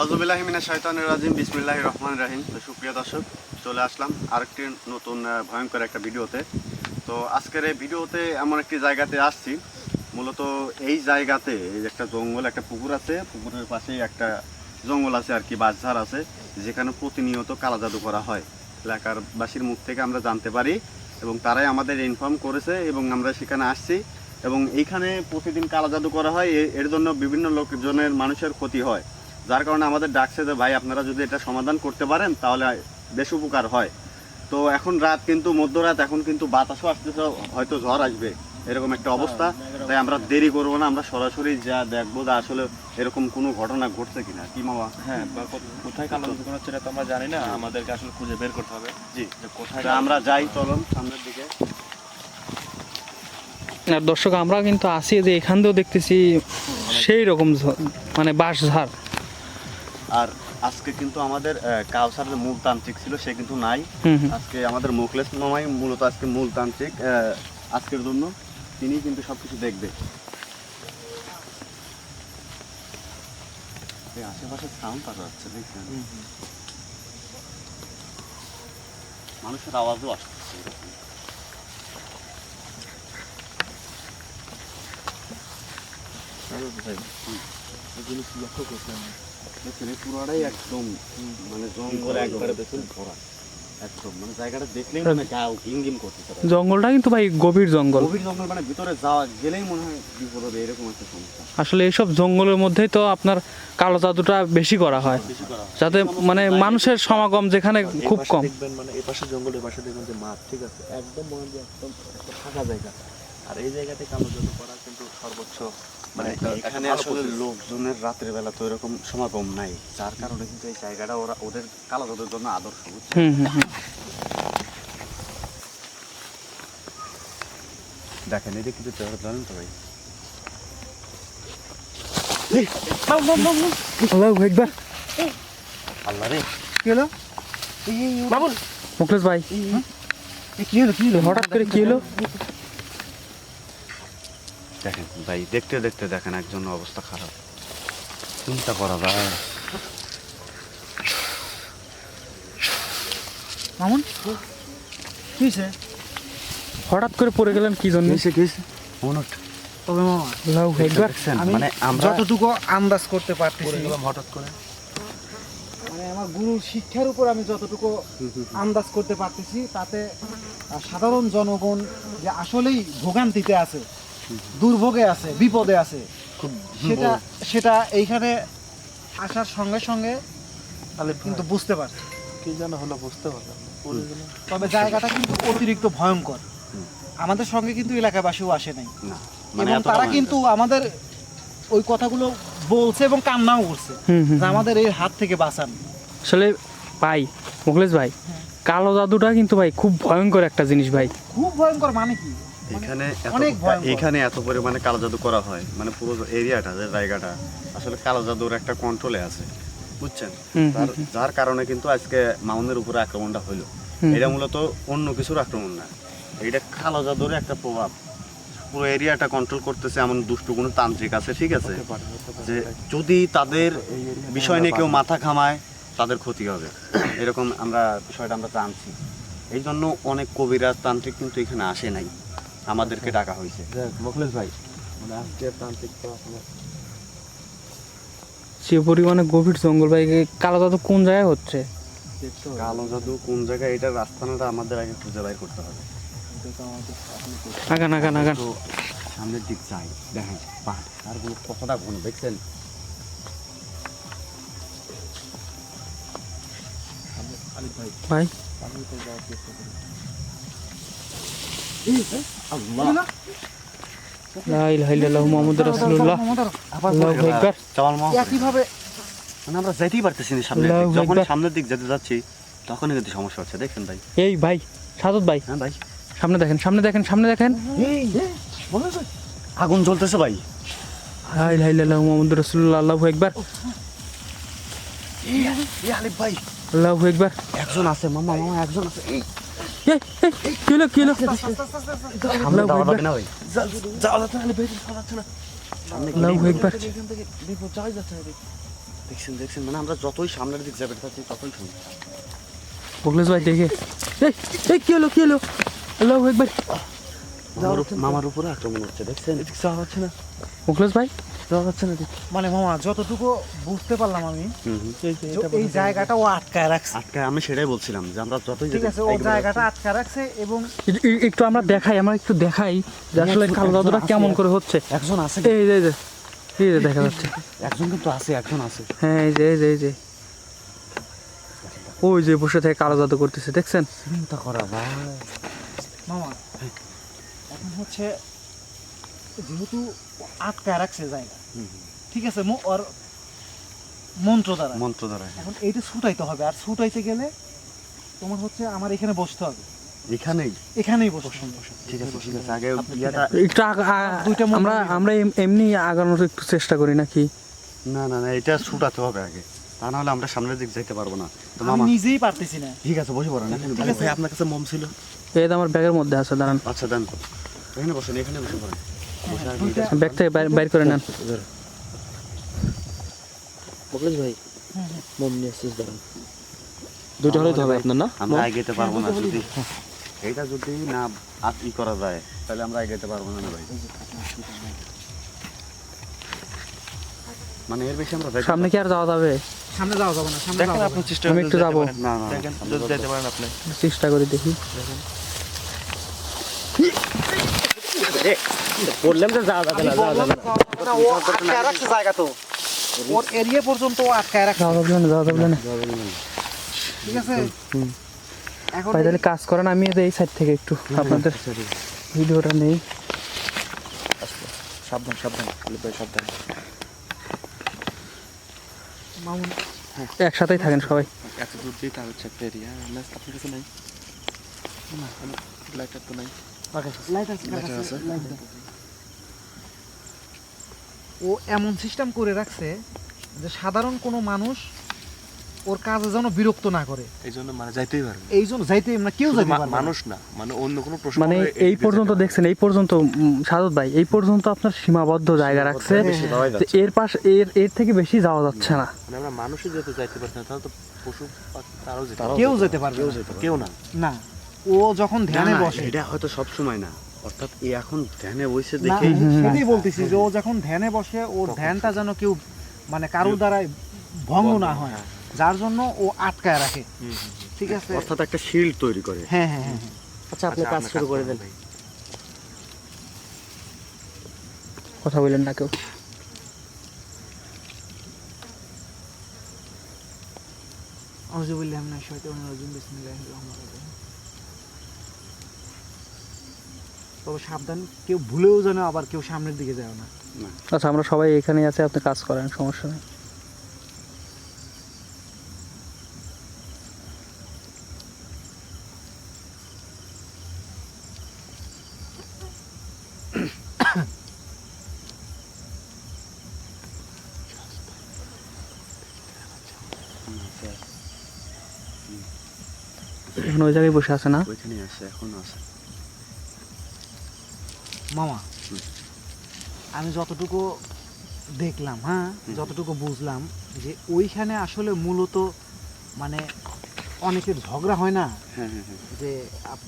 আউজুবিল্লাহিমিনা শৈতানুর রাজিম বিসমিল্লাহ রহমান রাহিম। তো সুপ্রিয় দর্শক, চলে আসলাম আরেকটি নতুন ভয়ঙ্কর একটা ভিডিওতে। তো আজকের এই ভিডিওতে এমন একটি জায়গাতে আসছি। মূলত এই জায়গাতে এই একটা জঙ্গল, একটা পুকুর আছে। পুকুরের পাশেই একটা জঙ্গল আছে আর কি, বাঁশঝাড় আছে, যেখানে প্রতিনিয়ত কালা জাদু করা হয়। এলাকার বাসীর মুখ থেকে আমরা জানতে পারি এবং তারাই আমাদের ইনফর্ম করেছে এবং আমরা সেখানে আসছি। এবং এইখানে প্রতিদিন কালা জাদু করা হয় এর জন্য বিভিন্ন লোকজনের, মানুষের ক্ষতি হয়। যার কারণে আমাদের ডাকছে যে ভাই আপনারা যদি এটা সমাধান করতে পারেন তাহলে বেশ উপকার হয়। তো এখন রাত কিন্তু মধ্যরাত এখন কিন্তু বাতাসও আসতেছে হয়তো ঝড় আসবে এরকম একটা অবস্থা। তাই আমরা দেরি করব না আমরা সরাসরি যা দেখব যে আসলে এরকম কোনো ঘটনা ঘটছে কিনা। কি মামা? হ্যাঁ বা কোথায় কালো দোকান হচ্ছে এটা তো আমরা জানি না আমাদেরকে আসলে খুঁজে বের করতে হবে। জি। যে কোথায় আমরা যাই চলুন সামনের দিকে। আর দর্শক আমরা কিন্তু আসি যে এখান দিয়েও দেখতেছি সেই রকম মানে বাঁশঝাড়। আর আজকে কিন্তু আমাদের কাউসার যে মূল তান্ত্রিক ছিল সে কিন্তু নাই। আজকে আমাদের মুখলেস মামাই মূলত আজকে মূল তান্ত্রিক আজকের জন্য তিনি কিন্তু সবকিছু দেখবে। আশেপাশে সাউন্ড পাওয়া যাচ্ছে দেখছেন? মানুষের আওয়াজও আসতেছে এরকম। দেখছেন এই পুরোটাই একদম মানে জঙ্গল একবারে দেখুন ভরা একদম মানে জায়গাটা দেখলেই মানে গা গিম গিম করতেছে জঙ্গলটা কিন্তু ভাই গভীর জঙ্গল। গভীর জঙ্গল মানে ভিতরে যাওয়া গেলেই মনে হয় বিপদ হবে এরকম একটা সমস্যা। আসলে এইসব জঙ্গলের মধ্যেই তো আপনার কালো জাদুটা বেশি করা হয় বেশি করা হয়। যাতে মানে মানুষের সমাগম যেখানে খুব কম। দেখবেন মানে এই পাশে জঙ্গল এই পাশে দেখবেন যে মাঠ ঠিক আছে? একদম মনে হয় একদম ফাঁকা জায়গা। আর এই জায়গাতে কালো জাদু করা কিন্তু সর্বোচ্চ মানে একটা এখানে আসলে লোকজনের রাত্রে বেলা তো এরকম সমাগম নাই যার কারণে কিন্তু এই জায়গাটা ওরা ওদের কালো জন্য আদর্শ দেখেন এটা কিন্তু জানেন তো ভাই। আল্লাহু আল্লাহ রে। কি হলো? মামুন। মুখলেশ ভাই। কি হলো কি হলো? হঠাৎ করে কি হলো? দেখেন ভাই দেখতে দেখতে দেখেন একজন অবস্থা খারাপ। চিন্তা করা যায়। মামুন কি হয়েছে হঠাৎ করে পড়ে গেলেন কি জন্য? মনট তবে মামা মানে আমরা যতটুকু আন্দাজ করতে পারতেছি। পড়ে গেলাম হঠাৎ করে। মানে আমার গুরুর শিক্ষার উপর আমি যতটুকু আন্দাজ করতে পারতেছি তাতে সাধারণ জনগণ যে আসলেই ভোগান্তিতে আছে দুর্ভোগে আছে বিপদে আছে। সেটা সেটা এইখানে আসার সঙ্গে সঙ্গে তাহলে কিন্তু বুঝতে পারছি কি যেন হলো বুঝতে পারলাম গেলাম। তবে জায়গাটা কিন্তু অতিরিক্ত ভয়ঙ্কর। আমাদের সঙ্গে কিন্তু এলাকাবাসীও আসে নাই। মানে এবং তারা কিন্তু আমাদের ওই কথাগুলো বলছে এবং কান্নাও করছে যে আমাদের এই হাত থেকে বাঁচান। আসলে ভাই মুখলেশ ভাই কালো জাদুটা কিন্তু ভাই খুব ভয়ঙ্কর একটা জিনিস ভাই। খুব ভয়ঙ্কর মানে কি? এখানে এখানে এত পরিমাণে কালো জাদু করা হয়। মানে পুরো এরিয়াটা যে জায়গাটা আসলে কালো জাদুর একটা কন্ট্রোলে আছে। বুঝছেন? তার যার কারণে কিন্তু আজকে মাউনের উপরে আক্রমণটা হলো এটা মূলত অন্য কিছুর আক্রমণ না। এটা কালো জাদুর একটা প্রভাব। পুরো এরিয়াটা কন্ট্রোল করতেছে এমন দুষ্টু কোনো তান্ত্রিক আছে ঠিক আছে। যে যদি তাদের বিষয় নিয়ে কেউ মাথা ঘামায় তাদের ক্ষতি হবে। এরকম আমরা বিষয়টা আমরা জানছি। এই জন্য অনেক কবিরাজ তান্ত্রিক কিন্তু এখানে আসে নাই। আমাদেরকে ডাকা হয়েছে। যাক, মোখলেস ভাই মানে আজকে তান্ত্রিক তো আপনার সে পরিমাণে গভীর জঙ্গল ভাই কালো জাদু কোন জায়গায় হচ্ছে? কালো জাদু কোন জায়গায়? এটা রাস্তাটা আমাদের আগে খুঁজে বের করতে হবে। আগান আগান আগান সামনের দিক যাই দেখেন পাহাড়। আর কোনো কতটা ঘন দেখছেন। ভাই আল্লাহ। লা ইলাহা ইল্লাল্লাহু মুহাম্মাদুর রাসূলুল্লাহ। আল্লাহু আকবার। চাওয়াল মা। একইভাবে মানে আমরা যাইতেই পারতেছি না সামনের যখন সামনের দিক যেতে যাচ্ছি তখনই কিন্তু সমস্যা হচ্ছে। দেখেন ভাই? এই ভাই সাদত ভাই। হ্যাঁ ভাই। সামনে দেখেন সামনে দেখেন সামনে দেখেন। আগুন জ্বলতেছে ভাই। লা ইলাহা ইল্লাল্লাহু মুহাম্মাদুর রাসূলুল্লাহ আল্লাহু আকবার। ভাই। আল্লাহু আকবার। একজন আছে মামা মামা একজন আছে। এই এই এই কি হলো কি হলো সামনে আল্লাহু যাওয়া আকবার। যাবে না ভাই যাওয়া যাচ্ছে না আলিফ ভাই যাওয়া যাচ্ছে না। সামনে আল্লাহু গেলেই আকবার এখান থেকে বিপদ যাওয়াই যাচ্ছে না এদিকে। দেখছেন দেখছেন মানে আমরা যতই সামনের দিক যাবে ততই শুনি মুখলেশ ভাই দেখে। এই কি হলো কি হলো? আল্লাহ একবার মামার উপরে আক্রমণ হচ্ছে দেখছেন? হচ্ছে না। মুখলেশ ভাই? না মানে মামা যতটুকু বুঝতে পারলাম আমি। এই জায়গাটা ও আটকায় রাখছে। আটকে আমি সেটাই বলছিলাম যে আমরা যতই ঠিক আছে ও জায়গাটা যাচ্ছি। আটকা রাখছে এবং একটু আমরা দেখাই আমরা একটু দেখাই যে আসলে কালো জাদুটা কেমন করে হচ্ছে। একজন আছে এই যে এই যে এই যে দেখা যাচ্ছে। একজন কিন্তু আছে একজন আছে। হ্যাঁ এই যে এই যে এই যে। ওই যে বসে থেকে কালো জাদু করতেছে দেখছেন? চিন্তা করা ভাই। মামা এখন হচ্ছে যেহেতু ও আটকায় রাখছে জায়গা ঠিক আছে ওর মন্ত্র দ্বারা। মন্ত্র দ্বারা এখন এইটা ছুটাইতে হবে আর ছুটাইতে গেলে তোমার হচ্ছে আমার এখানে বসতে হবে। এখানেই? এখানেই ঠিক আছে ঠিক আছে আগে একটু দুইটা আমরা আমরা এমনি আগানোর একটু চেষ্টা করি নাকি? না না না এটা ছুটাতে হবে আগে। তা না হলে আমরা সামনের দিক যেতে পারব না। তো আমি মামা নিজেই পারতেছি না। ঠিক আছে বসে ঠিক আছে। ভাই আপনার কাছে মম ছিল? এই আমার ব্যাগের মধ্যে আছে দাঁড়ান। আচ্ছা দেন এখানে বসেন এখানে বসে পড়েন এটা- ব্যাগ থেকে বাইর- করে নেন। ভাই মম নিয়ে আসছিস দাঁড়ান দুইটা হলেই তো হবে আপনার না? আমরা এগোতে পারব না যদি এইটা যদি না আর করা যায় তাহলে আমরা এগোতে পারব না না ভাই। মানে এর বেশি আমরা সামনে কি আর যাওয়া যাবে? সামনে যাওয়া যাবে না সামনে দেখেন আপনি চেষ্টা আমি করে একটু যেতে যাব। পারেন। না, না, দেখেন যদি যেতে পারেন আপনি। চেষ্টা করে দেখি। বললাম যে যাওয়া যাবে না যাওয়া যাবে না না, ও আটকায় রাখছে জায়গা তো। ওর এরিয়া পর্যন্ত ও আটকায় রাখছে। যাওয়া যাবে না যাওয়া যাবে না ঠিক আছে? এখন তাহলে কাজ করেন আমি এই সাইড থেকে একটু আপনাদের ভিডিওটা নেই। সাবধান সাবধান ভাই সাবধান। মামুন। একসাথেই থাকেন সবাই। এত দূর দিয়ে তার হচ্ছে একটা এরিয়া আপনার কাছে নাই? না লাইটার তো নাই। ও এমন সিস্টেম করে রাখছে যে সাধারণ কোনো মানুষ ওর কাজে যেন বিরক্ত না করে। এই জন্য মানে যাইতেই পারবে এই জন্য যাইতে না কেউ যাইতে পারবে মানুষ না মানে অন্য কোনো প্রশ্ন মানে এই পর্যন্ত দেখছেন এই পর্যন্ত সাদত ভাই এই পর্যন্ত আপনার সীমাবদ্ধ জায়গা রাখছে। এর পাশ এর এর থেকে বেশি যাওয়া যাচ্ছে না। মানে আমরা মানুষই যেতে যাইতে পারছি না তাহলে তো পশু তারাও যেতে কেউ যেতে পারবে কেউ না। না। ও যখন ধ্যানে বসে। এটা হয়তো সব সময় না। অর্থাৎ এ এখন ধ্যানে বসে দেখে সেটাই বলতেছি যে ও যখন ধ্যানে বসে ওর ধ্যানটা যেন কেউ মানে কারোর দ্বারা ভঙ্গ না হয় যার জন্য ও আটকায় রাখে। ঠিক আছে? অর্থাৎ একটা শিল্ড তৈরি করে। হ্যাঁ হ্যাঁ হ্যাঁ হ্যাঁ। আচ্ছা আপনি কাজ শুরু করে দেন। কথা বললেন না কেউ। আউযু বিল্লাহি মিনাশ শাইতানির রাজিম বিসমিল্লাহির রহমানির রহিম। তবে সাবধান কেউ ভুলেও যেন আবার কেউ সামনের দিকে যায় না। আচ্ছা আমরা সবাই এখানেই আছে আপনি কাজ করেন সমস্যা নেই। এখন ওই জায়গায় বসে আছে না? ওইখানে আছে এখন আছে। মামা আমি যতটুকু দেখলাম হ্যাঁ যতটুকু বুঝলাম যে ওইখানে আসলে মূলত মানে অনেকের ঝগড়া হয় না হ্যাঁ হ্যাঁ হ্যাঁ। যে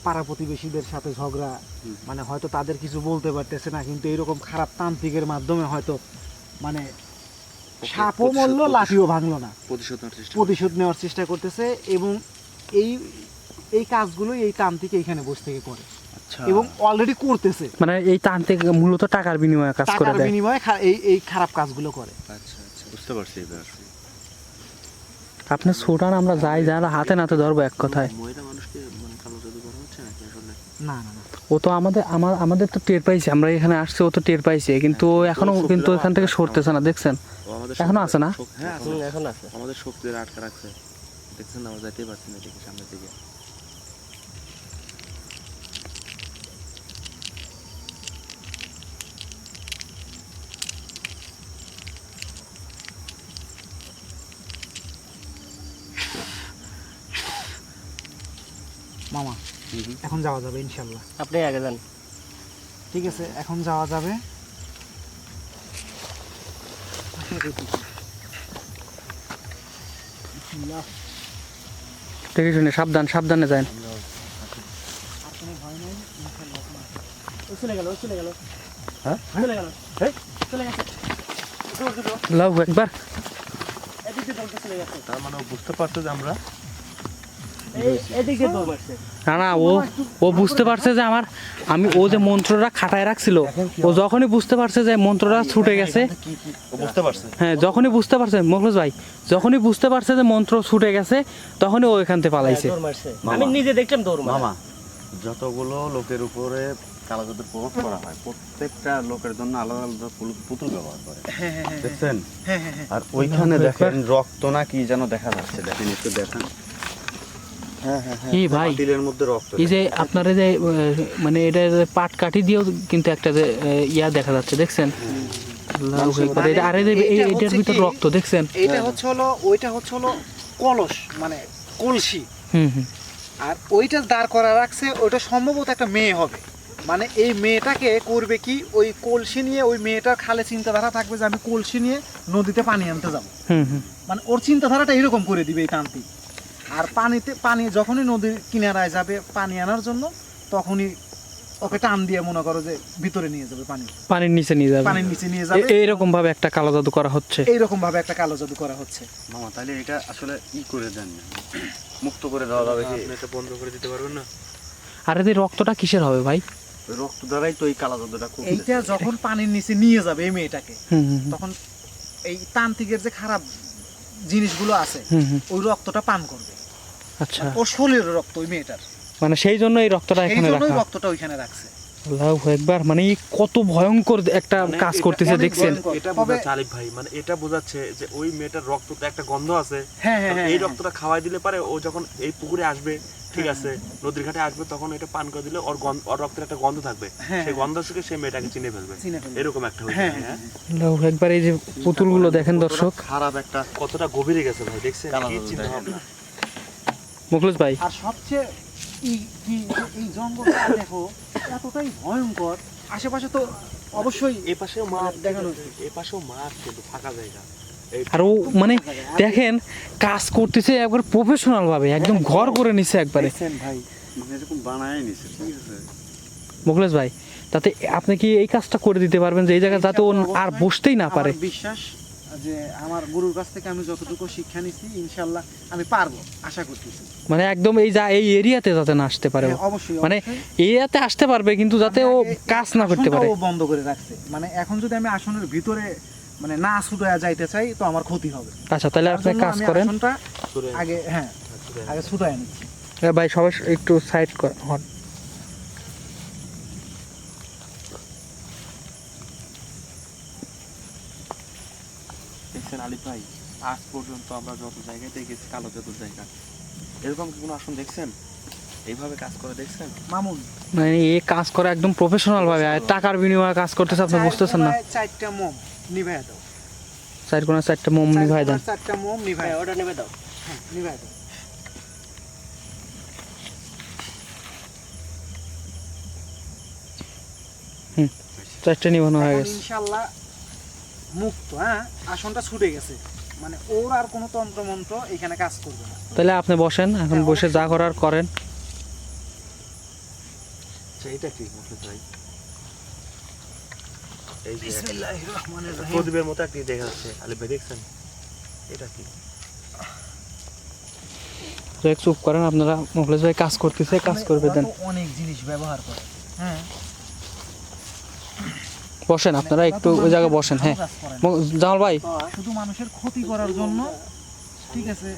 পাড়া প্রতিবেশীদের সাথে ঝগড়া মানে হয়তো তাদের কিছু বলতে পারতেছে না কিন্তু এরকম খারাপ তান্ত্রিকের মাধ্যমে হয়তো মানে সাপও মরলো লাঠিও ভাঙলো না। প্রতিশোধ নেওয়ার চেষ্টা প্রতিশোধ নেওয়ার চেষ্টা করতেছে এবং এই এই কাজগুলো এই তান্ত্রিক এইখানে বসে থেকে করে। এবং অলরেডি করতেছে। মানে এই তান্ত্রিক মূলত টাকার বিনিময়ে কাজ করে টাকার দেয়। বিনিময়ে এই এই খারাপ কাজগুলো করে। আচ্ছা আচ্ছা বুঝতে পারছি এবার আপনি ছোটান আমরা যাই যারা হাতে নাতে ধরবো এক কথায়। মানে কালো জাদু করা হচ্ছে নাকি আসলে? না না না। ও তো আমাদের আমার আমাদের তো টের পাইছে আমরা এখানে আসছি ও তো টের পাইছে কিন্তু ও এখনও কিন্তু এখান থেকে সরতেছে না দেখছেন? এখনও আছে না? হ্যাঁ এখনো- আছে। আমাদের শক্তির আটকা রাখছে। দেখছেন না আমরা যাইতেই পারছি না সামনের দিকে। এখন যাওয়া যাবে ইনশাল্লাহ আপনি আগে যান ঠিক আছে এখন যাওয়া যাবে দেখে শুনে সাবধান সাবধানে যান আর কোনো ভয় নাই ইনশাআল্লাহ ও চলে গেল ও চলে গেল হ্যাঁ? চলে গেল এই? চলে গেছে দৌড় দিল লাউ একবার তার মানে বুঝতে পারতো যে আমরা এই এদিক দিয়ে দৌড় মারছে না না ও ও বুঝতে পারছে যে আমার আমি ও যে মন্ত্রটা খাটায় রাখছিল ও যখনই বুঝতে পারছে যে মন্ত্রটা ছুটে গেছে বুঝতে পারছে হ্যাঁ যখনই বুঝতে পারছে মোখলেস ভাই যখনই বুঝতে পারছে যে মন্ত্র ছুটে গেছে তখনই ও এখান থেকে পালাইছে। মামা। আমি নিজে দেখলাম দৌড় মামা যতগুলো লোকের উপরে কালো জাদুর প্রভাব করা হয় প্রত্যেকটা লোকের জন্য আলাদা আলাদা পুতুল ব্যবহার করে। দেখছেন? হ্যাঁ হ্যাঁ হ্যাঁ। আর ওইখানে দেখেন রক্ত না কি যেন দেখা যাচ্ছে। দেখেন একটু দেখেন। হ্যাঁ হ্যাঁ হ্যাঁ কি ভাই পাতিলের মধ্যে রক্ত এই যে আপনারা যে মানে এটা পাট কাঠি দিয়েও কিন্তু একটা যে ইয়া দেখা যাচ্ছে দেখছেন। এটা- আর এটার ভিতর রক্ত দেখছেন? এইটা হচ্ছে হলো ওইটা হচ্ছে হলো কলস মানে কলসি। হুম হুম। আর ওইটা দাঁড় করা রাখছে ওইটা সম্ভবত একটা মেয়ে হবে। মানে এই মেয়েটাকে করবে কি? ওই কলসি নিয়ে ওই মেয়েটার খালে চিন্তাধারা থাকবে যে আমি কলসি নিয়ে নদীতে পানি আনতে যাব। হুম হুম। মানে ওর চিন্তাধারাটা এরকম করে দিবে এই তান্ত্রিক আর পানিতে পানি যখনই নদীর কিনারায় যাবে পানি আনার জন্য তখনই ওকে টান দিয়ে মনে করো যে ভিতরে নিয়ে যাবে পানি। পানির নিচে নিয়ে যাবে। পানির নিচে নিয়ে যাবে। এইরকম ভাবে একটা কালো জাদু করা হচ্ছে। এইরকম ভাবে একটা কালো জাদু করা হচ্ছে। মামা তাহলে এটা আসলে ই করে দেন মুক্ত করে দেওয়া যাবে কি? আপনি এটা বন্ধ করে দিতে পারবেন না? আর এই রক্তটা কিসের হবে ভাই? রক্ত দ্বারাই তো এই কালো জাদুটা খুব এইটা যখন পানির নিচে নিয়ে যাবে এই মেয়েটাকে তখন এই তান্ত্রিকের যে খারাপ জিনিসগুলো আছে ওই রক্তটা পান করবে। আচ্ছা। ওর শরীরের রক্ত ওই মেয়েটার। মানে সেই জন্য এই রক্তটা এখানে রাখা। রক্তটা ওইখানে রাখছে। আল্লাহু একবার মানে কত ভয়ঙ্কর একটা মানে কাজ করতেছে দেখছেন? এটা বোঝাচ্ছে আলিফ ভাই মানে এটা বোঝাচ্ছে যে ওই মেয়েটার রক্ততে একটা গন্ধ আছে। হ্যাঁ হ্যাঁ হ্যাঁ এই। রক্তটা খাওয়াই দিলে পারে ও যখন এই পুকুরে আসবে ঠিক আছে নদীর ঘাটে আসবে তখন এটা পান করে দিলে ওর গন্ধ ওর রক্তের একটা গন্ধ থাকবে। সেই গন্ধ থেকে সেই মেয়েটাকে চিনে ফেলবে। এরকম একটা হয়েছে আল্লাহু একবার এই যে পুতুলগুলো দেখেন দর্শক। খারাপ একটা কতটা গভীরে গেছে ভাই দেখছেন? কি চিন্তা ভাবনা মুখলেস ভাই। আর সবচেয়ে ই- কি- এই জঙ্গলটা দেখো এতটাই ভয়ঙ্কর। আশেপাশে তো অবশ্যই এই পাশেও মাঠ দেখানো দেখানো এই পাশেও মাঠ কিন্তু ফাঁকা জায়গা। আর ও মানে দেখেন কাজ করতেছে একবার প্রফেশনাল ভাবে একদম ঘর করে নিছে একবারে। ভাই মানে এরকম বানায় নিছে ঠিক আছে? মুখলেস ভাই তাতে আপনি কি এই কাজটা করে দিতে পারবেন যে এই জায়গায় যাতে ও আর বসতেই না পারে? বিশ্বাস যে আমার গুরুর কাছ থেকে আমি যতটুকু শিক্ষা নিছি ইনশাল্লাহ আমি পারব আশা করতেছি। মানে একদম এই যা এই এরিয়াতে যাতে না আসতে পারে হ্যাঁ, অবশ্যই মানে এরিয়াতে আসতে পারবে কিন্তু যাতে ও কাজ না করতে পারে। ও বন্ধ করে রাখছে। মানে এখন যদি আমি আসনের ভিতরে মানে না ছুটায়া যাইতে চাই তো আমার ক্ষতি হবে। আচ্ছা তাহলে আপনি কাজ করেন। আগে হ্যাঁ আগে ছুটায় নিচ্ছি। ভাই সবাই একটু সাইড কর হন দেখছেন আলিফ ভাই আজ পর্যন্ত আমরা যত জায়গায় গেছি কালো জাদুর জায়গা। এরকম কি কোনো আসন দেখছেন? এইভাবে কাজ করে দেখছেন? মামুন। মানে এ কাজ করে একদম প্রফেশনাল ভাবে টাকার বিনিময়ে কাজ করতেছে আপনি বুঝতেছেন না। চারটা মোম নিভাইয়া দাও। কোনা চারটা মোম নিভাই দেন চারটা মোম নিভাইয়া ওটা নিভে দাও। হ্যাঁ নিভাইয়া দাও। চারটা নিভানো হয়ে গেছে। ইনশাআল্লাহ মুক্ত হ্যাঁ? আসনটা ছুটে গেছে। মানে ওর আর কোনো তন্ত্র মন্ত্র এখানে কাজ করবে না। তাহলে আপনি বসেন এখন হ্যাঁ, বসে যা করার করেন। আচ্ছা এটা কি মুখলেস ভাই এই যে বিসমিল্লাহির রহমানির রহিম। প্রদীপের মতো একটি দেখা যাচ্ছে আলিফ দেখছেন? এটা কি? চুপ করেন আপনারা মুখলেশ ভাই কাজ করতেছে কাজ করবে দেন। অনেক জিনিস ব্যবহার করে বসেন আপনারা একটু ওই জায়গায় বসেন হ্যাঁ। জামাল ভাই। শুধু মানুষের ক্ষতি করার জন্য ঠিক আছে।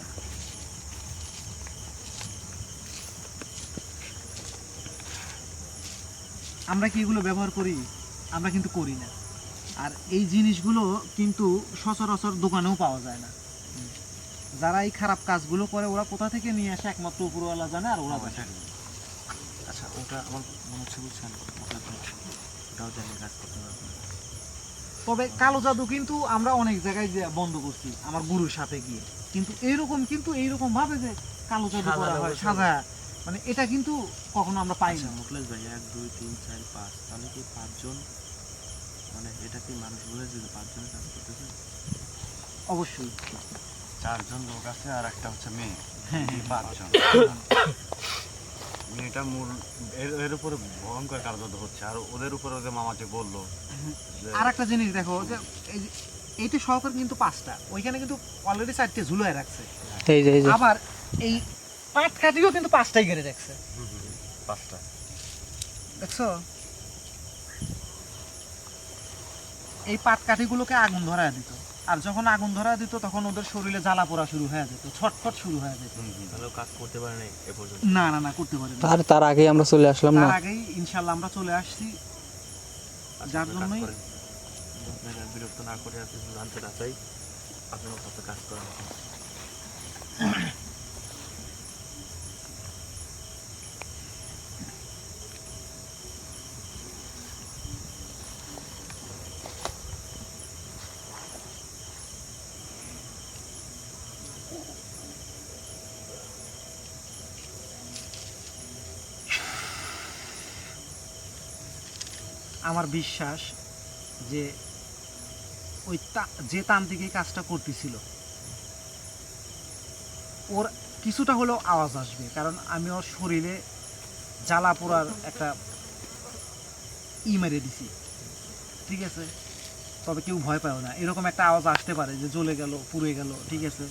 আমরা কি এগুলো ব্যবহার করি? আমরা কিন্তু করি না। আর এই জিনিসগুলো কিন্তু সচরাচর দোকানেও পাওয়া যায় না। যারা এই খারাপ কাজগুলো করে ওরা কোথা থেকে নিয়ে আসে? একমাত্র উপরওয়ালা জানে আর ওরা আচ্ছা ওটা আমার মনে হচ্ছে বুঝছেন। ওটাও জানি কাজ করতে পারবে তবে কালো জাদু কিন্তু আমরা অনেক জায়গায় যে বন্ধ করছি আমার গুরুর সাথে গিয়ে। কিন্তু এইরকম কিন্তু এইরকম ভাবে যে কালো জাদু করা হয় সাজা মানে এটা কিন্তু কখনো আমরা পাই আচ্ছা না। মুখলেস ভাই এক দুই তিন চার পাঁচ তাহলে কি পাঁচজন মানে এটা কি মানুষ বলে যে পাঁচজন কাজ করতেছে? অবশ্যই। চারজন লোক আছে আর একটা হচ্ছে মেয়ে হ্যাঁ এই পাঁচজন। মেয়েটা মূল এর এর উপরে ভয়ঙ্কর কার্যত হচ্ছে। আর ওদের উপরে ওদের মামা যে বলল আর একটা জিনিস দেখো যে এইটা সহকারে কিন্তু পাঁচটা ওইখানে কিন্তু অলরেডি চারটে ঝুলোয় রাখছে। আবার এই পাট কাঠিও কিন্তু পাঁচটাই গেড়ে রাখছে। পাঁচটা। দেখছ? এই পাট কাঠিগুলোকে আগুন ধরা দিত। আর যখন আগুন ধরা দিত তখন ওদের শরীরে জ্বালা পড়া শুরু হয়ে যেত ছটফট শুরু হয়ে যেত। কাজ করতে পারে নাই এ পর্যন্ত? না না না করতে পারে না আর তার আগেই আমরা চলে আসলাম না? তার আগেই ইনশাআল্লাহ আমরা চলে আসছি। যার জন্যই আপনারা বিরক্ত না করে আপনি জানতে না চাই আপনার কত কাজ করেন। আমার বিশ্বাস যে ওই যে তান্ত্রিক এই কাজটা করতেছিল, ওর কিছুটা হলেও আওয়াজ আসবে। কারণ আমি ওর শরীরে জ্বালা পোড়ার একটা ই মেরে দিছি। ঠিক আছে? তবে কেউ ভয় পায় না। এরকম একটা আওয়াজ আসতে পারে যে জ্বলে গেল, পুড়ে গেল, ঠিক আছে?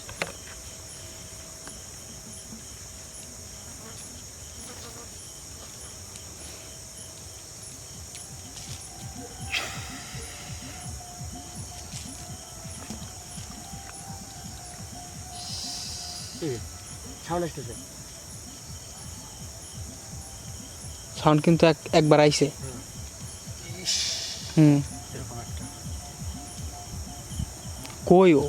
সাউন্ড কিন্তু এক একবার আইছে। হুম। কই ও?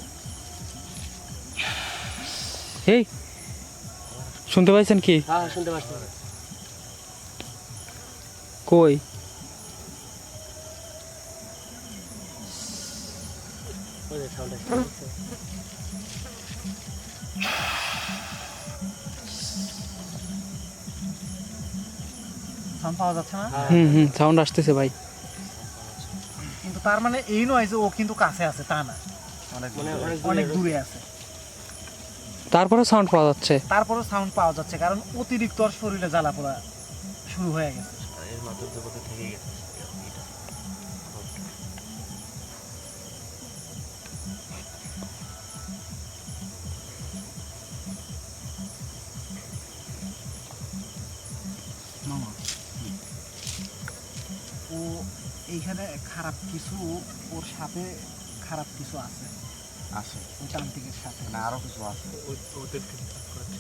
এই শুনতে পাইছেন কি? হ্যাঁ শুনতে পাচ্ছি। কই? সাউন্ড আসছে সাউন্ড পাওয়া যাচ্ছে না? হ্যাঁ। হুম হুম সাউন্ড আসতেছে ভাই। কিন্তু তার মানে এই নয় যে ও কিন্তু কাছে আছে তা না। অনেক মানে অনেক দূরে আছে। তারপরে সাউন্ড পাওয়া যাচ্ছে। তারপরে সাউন্ড পাওয়া যাচ্ছে কারণ অতিরিক্ত আর শরীরে জ্বালা পোড়া শুরু হয়ে গেছে। এর মাধ্যমে থেকে গেছে। এইখানে খারাপ কিছু ওর সাথে খারাপ কিছু আছে। আছে। ওই তান্ত্রিকের সাথে। মানে আরও কিছু আছে। ওদের কাজ করাচ্ছে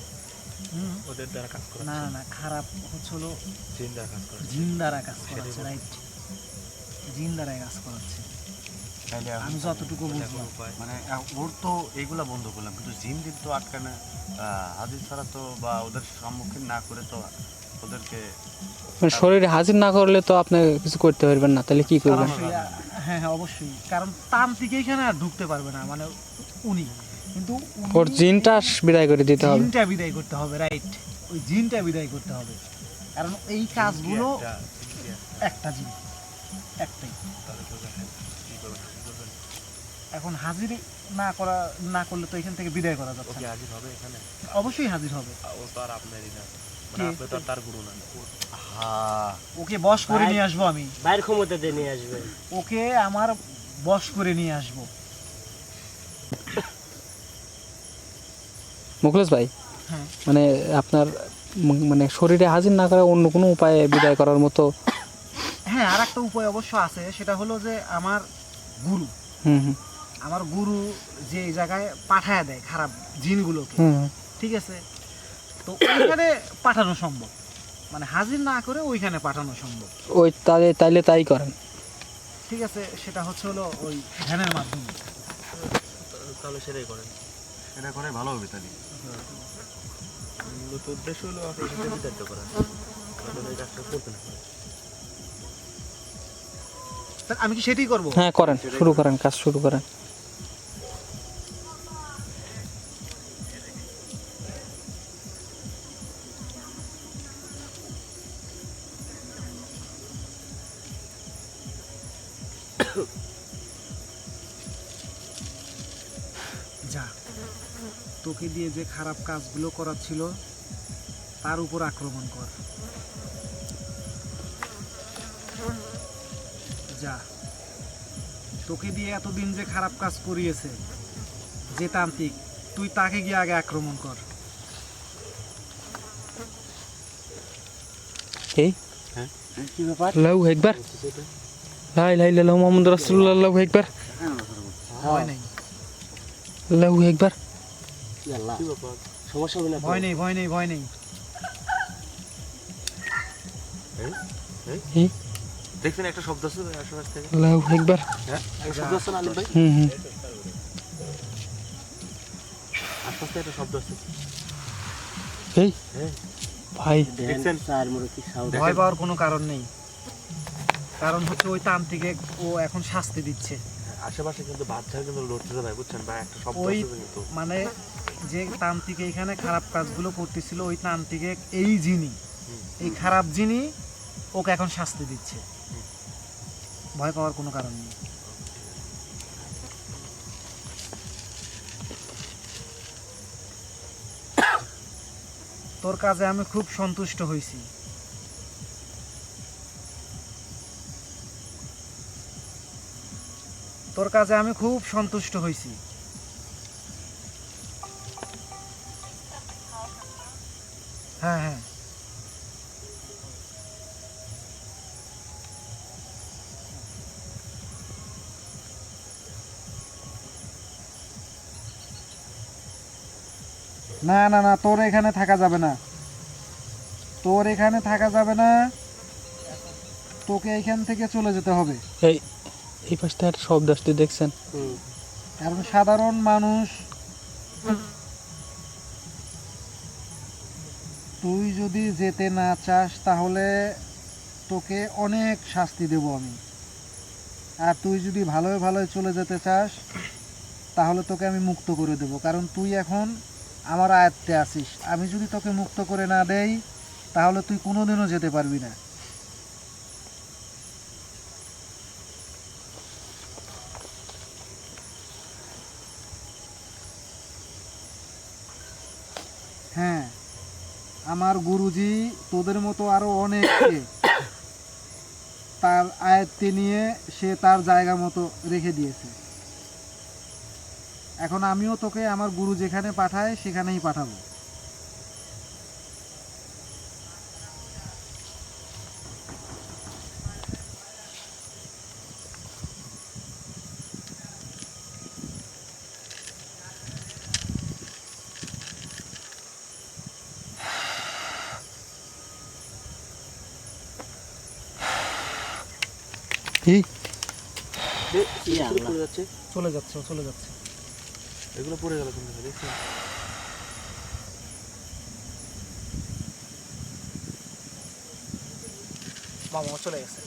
হুম, ওদের দ্বারা কাজ না করাচ্ছে না না খারাপ হচ্ছে হলো জিন দ্বারা কাজ করাচ্ছে জিন দ্বারা কাজ করাচ্ছে রাইট জিন দ্বারাই কাজ করাচ্ছে। তাইলে আমি যতটুকু বুঝলাম। মানে ওর তো এইগুলা বন্ধ করলাম কিন্তু জিন দিন তো আটকানে হাজির ছাড়া তো বা ওদের সম্মুখীন না করে তো ওদেরকে মানে শরীরে হাজির না করলে তো আপনি কিছু করতে পারবেন না তাহলে কি করবেন? অবশ্যই, হ্যাঁ হ্যাঁ অবশ্যই। কারণ তান্ত্রিক এখানে আর ঢুকতে পারবে না মানে উনি। কিন্তু ওর জিনটা বিদায় করে দিতে হবে। জিনটা বিদায় করতে হবে রাইট ওই জিনটা বিদায় করতে হবে। কারণ এই কাজগুলো একটা জিন একটাই। এখন হাজির না করা না করলে তো এখান থেকে বিদায় করা যাচ্ছে হাজির হবে এখানে? অবশ্যই হাজির হবে। ও তো আর আপনারই না? আপনি তো তার গুরু না। হ্যাঁ ওকে বশ করে নিয়ে আসব আমি। বাইরের ক্ষমতা দিয়ে নিয়ে আসবে। ওকে আমার বশ করে নিয়ে আসব। মুখলেশ ভাই হ্যাঁ। মানে আপনার মানে শরীরে হাজির না করে অন্য কোনো উপায়ে বিদায় করার মতো? হ্যাঁ আর একটা উপায় অবশ্য আছে সেটা হলো যে আমার গুরু। হুম হুম। আমার গুরু যে জায়গায় পাঠায় দেয় খারাপ জিনগুলোকে। ঠিক আছে? তো ওইখানে পাঠানো সম্ভব। মানে হাজির না করে ওইখানে পাঠানো সম্ভব। ওই তাহলে তাইলে তাই করেন। ঠিক আছে সেটা হচ্ছে হলো ওই ধ্যানের মাধ্যমে। তাহলে সেটাই করেন। এটা করে ভালো হবে তাহলে। মূলত উদ্দেশ্য হলো আপনার সাথে বিতাড়িত করা। এই কাজটা করতে না তা আমি কি সেটাই করব? হ্যাঁ করেন শুরু করেন কাজ শুরু করেন। তোকে দিয়ে যে খারাপ কাজগুলো করাচ্ছিল তার উপর আক্রমণ কর। যা। তোকে দিয়ে এতদিন যে খারাপ কাজ করিয়েছে যে তান্ত্রিক তুই তাকে গিয়ে আগে আক্রমণ কর। কি ব্যাপার? আল্লাহু একবার লা ইলাহা ইল্লাল্লাহু মুহাম্মাদুর রাসূলুল্লাহ আল্লাহু একবার ভয় নেই। আল্লাহু একবার আল্লাহ। সমস্যা হবে না ভয় নেই ভয় নেই ভয় নেই। দেখছেন একটা শব্দ আছে আশেপাশ থেকে? আল্লাহু একবার একটা শব্দ আছে না আলিফ ভাই? হুম হুম। আশপাশ থেকে একটা শব্দ আছে। এই। ভাই। দেখছেন? স্যার মোর কি সাউন্ড ভয় পাওয়ার কোনো কারণ নেই। কারণ হচ্ছে ওই তান্ত্রিকে ও এখন শাস্তি দিচ্ছে। আশেপাশে কিন্তু বাচ্চা কিন্তু লড়তেছে ভাই বুঝছেন? ভাই একটা শব্দ আছে কিন্তু। মানে যে তান্ত্রিকে এখানে খারাপ কাজগুলো করতেছিল, ওই তান্ত্রিকে এই যিনি এই খারাপ যিনি ওকে এখন শাস্তি দিচ্ছে। ভয় পাওয়ার কোনো কারণ নেই। তোর কাজে আমি খুব সন্তুষ্ট হয়েছি তোর কাজে আমি খুব সন্তুষ্ট হয়েছি হ্যাঁ হ্যাঁ। না না না তোর এখানে থাকা যাবে না। তোর এখানে থাকা যাবে না। তোকে এখান থেকে চলে যেতে হবে। এই এই পাশটা শব্দ আসতে দেখছেন। কারণ সাধারণ মানুষ তুই যদি যেতে না চাস, তাহলে তোকে অনেক শাস্তি দেব আমি। আর তুই যদি ভালোই ভালোই চলে যেতে চাস, তাহলে তোকে আমি মুক্ত করে দেব। কারণ তুই এখন আমার আয়ত্তে আছিস। আমি যদি তোকে মুক্ত করে না দেই, তাহলে তুই কোনোদিনও যেতে পারবি না। হ্যাঁ আমার গুরুজি তোদের মতো আরও অনেককে তার আয়ত্তে নিয়ে সে তার জায়গা মতো রেখে দিয়েছে। এখন আমিও তোকে আমার গুরু যেখানে পাঠায় সেখানেই পাঠাবো। চলে যাচ্ছে চলে যাচ্ছে। এগুলো পড়ে গেল কিন্তু দেখছেন মামা চলে গেছে।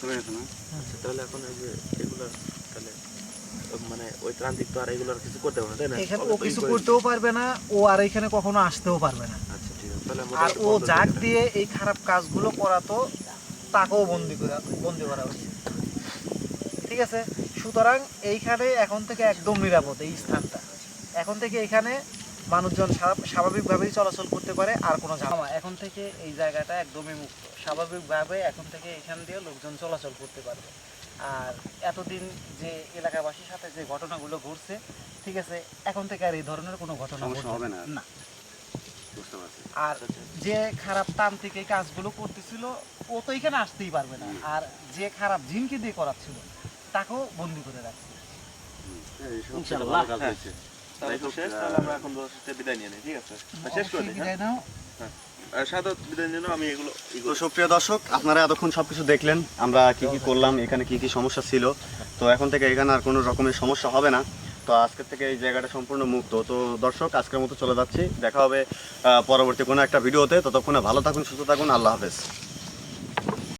চলে গেছে না? আচ্ছা তাহলে এখন এই যে এগুলো তাহলে মানে ওই ত্রান্তিক তো আর এগুলো আর কিছু করতে পারে না তাই না? এখানে ও কিছু করতেও পারবে না ও আর এখানে কখনো আসতেও পারবে না। আচ্ছা ঠিক আছে তাহলে আর ও যাক দিয়ে এই খারাপ কাজগুলো করাতো তাকেও বন্দি করা বন্দি করা উচিত। ঠিক আছে? সুতরাং এইখানে এখন থেকে একদম নিরাপদ এই স্থানটা। এখন থেকে এখানে মানুষজন স্বাভাবিকভাবেই চলাচল করতে পারে আর কোনো ঝামেলা এখন থেকে এই জায়গাটা একদমই মুক্ত। স্বাভাবিকভাবে এখন থেকে এখান দিয়ে লোকজন চলাচল করতে পারবে। আর এতদিন যে এলাকাবাসীর সাথে যে ঘটনাগুলো ঘটছে ঠিক আছে এখন থেকে আর এই ধরনের কোনো ঘটনা হবে না। না। বুঝতে পারছি। আর যে খারাপ তান্ত্রিক এই কাজগুলো করতেছিল ও তো এখানে আসতেই পারবে না। আর যে খারাপ জিনকে দিয়ে করাচ্ছিল তাকেও বন্দি করে রাখছে। ইনশাআল্লাহ। হ্যাঁ। হ্যাঁ? এগুলো সুপ্রিয় দর্শক আপনারা এতক্ষণ সবকিছু দেখলেন আমরা কি কি করলাম এখানে কি কি সমস্যা ছিল। তো এখন থেকে এখানে আর কোনো রকমের সমস্যা হবে না। তো আজকের থেকে এই জায়গাটা সম্পূর্ণ মুক্ত। তো দর্শক আজকের মতো চলে যাচ্ছি। দেখা হবে আহ, পরবর্তী কোনো একটা ভিডিওতে। ততক্ষণে ভালো থাকুন সুস্থ থাকুন। আল্লাহ হাফেজ।